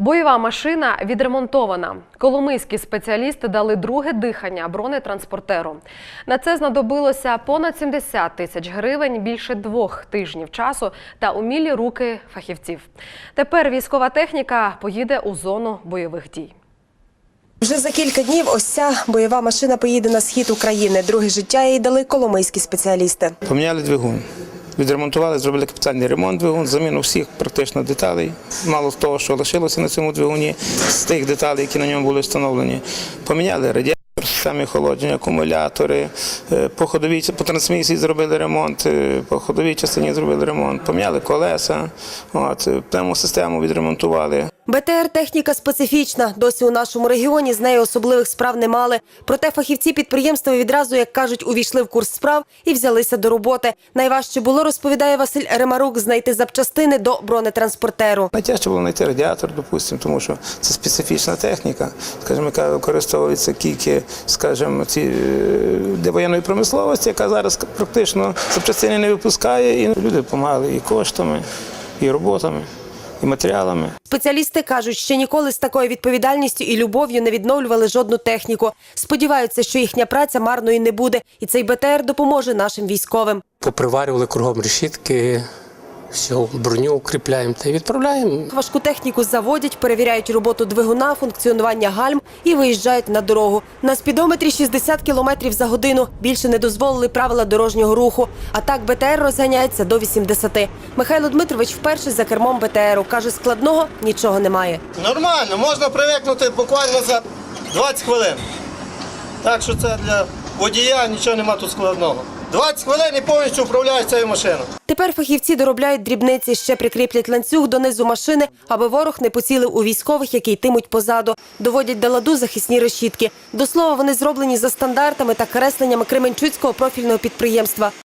Бойова машина відремонтована. Коломийські спеціалісти дали друге дихання бронетранспортеру. На це знадобилося понад 70 тисяч гривень, більше двох тижнів часу та умілі руки фахівців. Тепер військова техніка поїде у зону бойових дій. Вже за кілька днів ось ця бойова машина поїде на схід України. Друге життя їй дали коломийські спеціалісти. Поміняли двигун. Відремонтували, зробили капітальний ремонт двигун, заміну всіх практично деталей. Мало того, що лишилося на цьому двигуні, з тих деталей, які на ньому були встановлені. Поміняли радіатор, системи охолодження, акумулятори, е, по ходовій по трансмісії зробили ремонт, е, по ходовій частині зробили ремонт, поміняли колеса, от, е, пневмосистему відремонтували. БТР техніка специфічна. Досі у нашому регіоні з нею особливих справ не мали. Проте фахівці підприємства відразу, як кажуть, увійшли в курс справ і взялися до роботи. Найважче було, розповідає Василь Ремарук, знайти запчастини до бронетранспортеру. Найтяжче було знайти радіатор, допустимо, тому що це специфічна техніка, скажімо, яка використовується тільки, скажімо, ці, е, для воєнної промисловості, яка зараз практично запчастини не випускає, і люди допомагали і коштами, і роботами, і матеріалами. Спеціалісти кажуть, що ніколи з такою відповідальністю і любов'ю не відновлювали жодну техніку. Сподіваються, що їхня праця марною не буде, і цей БТР допоможе нашим військовим. Поприварювали кругом решітки, всю броню укріпляємо та й відправляємо. Важку техніку заводять, перевіряють роботу двигуна, функціонування гальм і виїжджають на дорогу. На спідометрі 60 км за годину. Більше не дозволили правила дорожнього руху. А так БТР розганяється до 80. Михайло Дмитрович вперше за кермом БТРу. Каже, складного нічого немає. Нормально, можна привикнути буквально за 20 хвилин. Так що це для водія нічого нема тут складного. 20 хвилин і повністю управляєш цією машиною. Тепер фахівці доробляють дрібниці, ще прикріплять ланцюг донизу машини, аби ворог не поцілив у військових, які йтимуть позаду. Доводять до ладу захисні решітки. До слова, вони зроблені за стандартами та кресленнями Кременчуцького профільного підприємства.